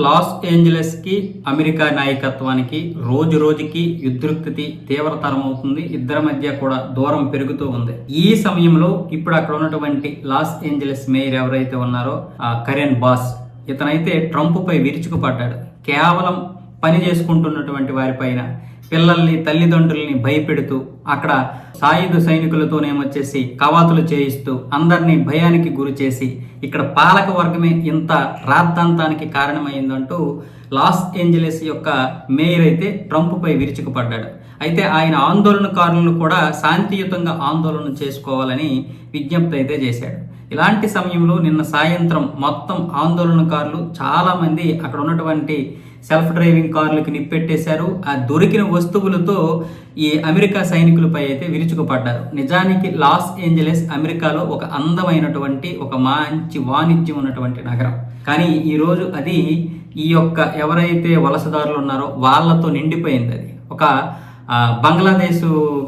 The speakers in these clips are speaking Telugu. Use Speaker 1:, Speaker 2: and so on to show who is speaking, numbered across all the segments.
Speaker 1: లాస్ ఏంజలస్కి అమెరికా నాయకత్వానికి రోజు రోజుకి యుద్ధృక్తి తీవ్రతరం అవుతుంది ఇద్దరి మధ్య కూడా దూరం పెరుగుతూ ఉంది. ఈ సమయంలో ఇప్పుడు అక్కడ ఉన్నటువంటి లాస్ ఏంజలస్ మేయర్ ఎవరైతే ఉన్నారో ఆ కరెన్ బాస్ ఇతనైతే ట్రంప్ పై విరుచుకుపడ్డాడు. కేవలం పని చేసుకుంటున్నటువంటి వారిపైన పిల్లల్ని తల్లిదండ్రుల్ని భయపెడుతూ అక్కడ సాయుధ సైనికులతోనేమొచ్చేసి కవాతులు చేయిస్తూ అందరినీ భయానికి గురి చేసి ఇక్కడ పాలక వర్గమే ఇంత రాద్ధాంతానికి కారణమైందంటూ లాస్ ఏంజలీస్ యొక్క మేయర్ అయితే ట్రంప్పై విరుచుకుపడ్డాడు. అయితే ఆయన ఆందోళనకారులను కూడా శాంతియుతంగా ఆందోళన చేసుకోవాలని విజ్ఞప్తి అయితే చేశాడు. ఇలాంటి సమయంలో నిన్న సాయంత్రం మొత్తం ఆందోళనకారులు చాలామంది అక్కడ ఉన్నటువంటి సెల్ఫ్ డ్రైవింగ్ కార్లకు నిప్పెట్టేశారు. ఆ దొరికిన వస్తువులతో ఈ అమెరికా సైనికులపై అయితే విరుచుకుపడ్డారు. నిజానికి లాస్ ఏంజలస్ అమెరికాలో ఒక అందమైనటువంటి ఒక మంచి వాణిజ్యం ఉన్నటువంటి నగరం. కానీ ఈరోజు అది ఈ యొక్క ఎవరైతే వలసదారులు ఉన్నారో వాళ్ళతో నిండిపోయింది అది. ఒక బంగ్లాదేశ్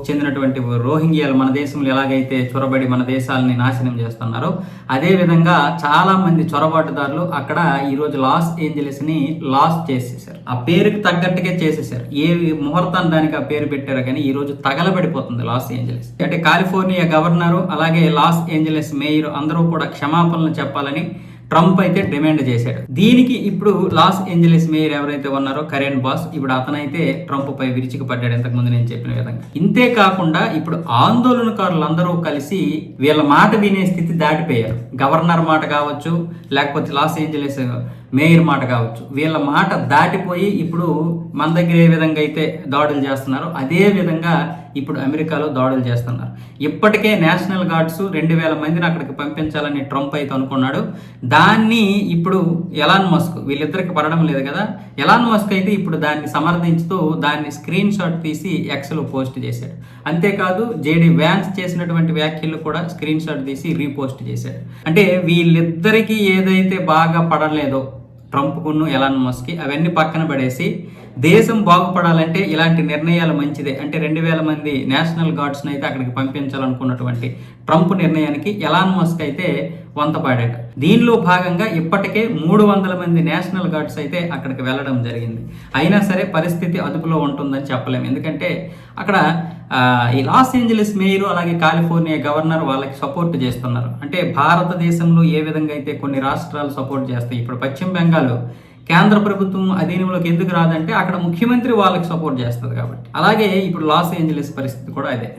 Speaker 1: చెందినటువంటి రోహింగ్యాలు మన దేశంలో ఎలాగైతే చొరబడి మన దేశాలని నాశనం చేస్తున్నారో అదేవిధంగా చాలామంది చొరబాటుదారులు అక్కడ ఈరోజు లాస్ ఏంజలస్ని లాస్ చేసేసారు. ఆ పేరుకి తగ్గట్టుగా చేసేసారు. ఏ ముహూర్తాన్ని దానికి ఆ పేరు పెట్టారో కానీ ఈరోజు తగలబడిపోతుంది లాస్ ఏంజలస్. అంటే కాలిఫోర్నియా గవర్నరు అలాగే లాస్ ఏంజలస్ మేయర్ అందరూ కూడా క్షమాపణలు చెప్పాలని ట్రంప్ అయితే డిమాండ్ చేశాడు. దీనికి ఇప్పుడు లాస్ ఏంజలస్ మేయర్ ఎవరైతే ఉన్నారో కరెంట్ బాస్ ఇప్పుడు అతనైతే ట్రంప్ పై విరుచుకు పడ్డాడు ఇంతకు ముందు నేను చెప్పిన విధంగా. ఇంతే కాకుండా ఇప్పుడు ఆందోళనకారులందరూ కలిసి వీళ్ళ మాట వినే స్థితి దాటిపోయారు. గవర్నర్ మాట కావచ్చు లేకపోతే లాస్ ఏంజలస్ మేయర్ మాట కావచ్చు. వీళ్ళ మాట దాటిపోయి ఇప్పుడు మన దగ్గర ఏ విధంగా అయితే దాడులు చేస్తున్నారో అదే విధంగా ఇప్పుడు అమెరికాలో దాడులు చేస్తున్నారు. ఇప్పటికే నేషనల్ గార్డ్స్ రెండు వేల మందిని అక్కడికి పంపించాలని ట్రంప్ అయితే అనుకున్నాడు. దాన్ని ఇప్పుడు ఎలాన్ మస్క్ వీళ్ళిద్దరికి పడడం లేదు కదా. ఎలాన్ మస్క్ అయితే ఇప్పుడు దాన్ని సమర్థించుతూ దాన్ని స్క్రీన్ షాట్ తీసి ఎక్స్లో పోస్ట్ చేశాడు. అంతేకాదు జేడి వ్యాన్స్ చేసినటువంటి వ్యాఖ్యలు కూడా స్క్రీన్ షాట్ తీసి రీపోస్ట్ చేశాడు. అంటే వీళ్ళిద్దరికీ ఏదైతే బాగా పడలేదో ట్రంప్కును ఎలాన్ మస్క్కి అవన్నీ పక్కన పడేసి దేశం బాగుపడాలంటే ఇలాంటి నిర్ణయాలు మంచిదే. అంటే రెండు వేల మంది నేషనల్ గార్డ్స్ని అయితే అక్కడికి పంపించాలనుకున్నటువంటి ట్రంప్ నిర్ణయానికి ఎలాన్ మస్క్ అయితే వంతపాడాడు దీనిలో భాగంగా ఇప్పటికే మూడు వందల మంది నేషనల్ గార్డ్స్ అయితే అక్కడికి వెళ్ళడం జరిగింది. అయినా సరే పరిస్థితి అదుపులో ఉంటుందని చెప్పలేము ఎందుకంటే అక్కడ ఈ లాస్ ఏంజలస్ మేయర్ అలాగే కాలిఫోర్నియా గవర్నర్ వాళ్ళకి సపోర్ట్ చేస్తున్నారు. అంటే భారతదేశంలో ఏ విధంగా అయితే కొన్ని రాష్ట్రాలు సపోర్ట్ చేస్తాయి ఇప్పుడు పశ్చిమ బెంగాల్ కేంద్ర ప్రభుత్వం అధీనంలోకి ఎందుకు రాదంటే అక్కడ ముఖ్యమంత్రి వాళ్ళకి సపోర్ట్ చేస్తుంది కాబట్టి. అలాగే ఇప్పుడు లాస్ ఏంజలస్ పరిస్థితి కూడా అదే.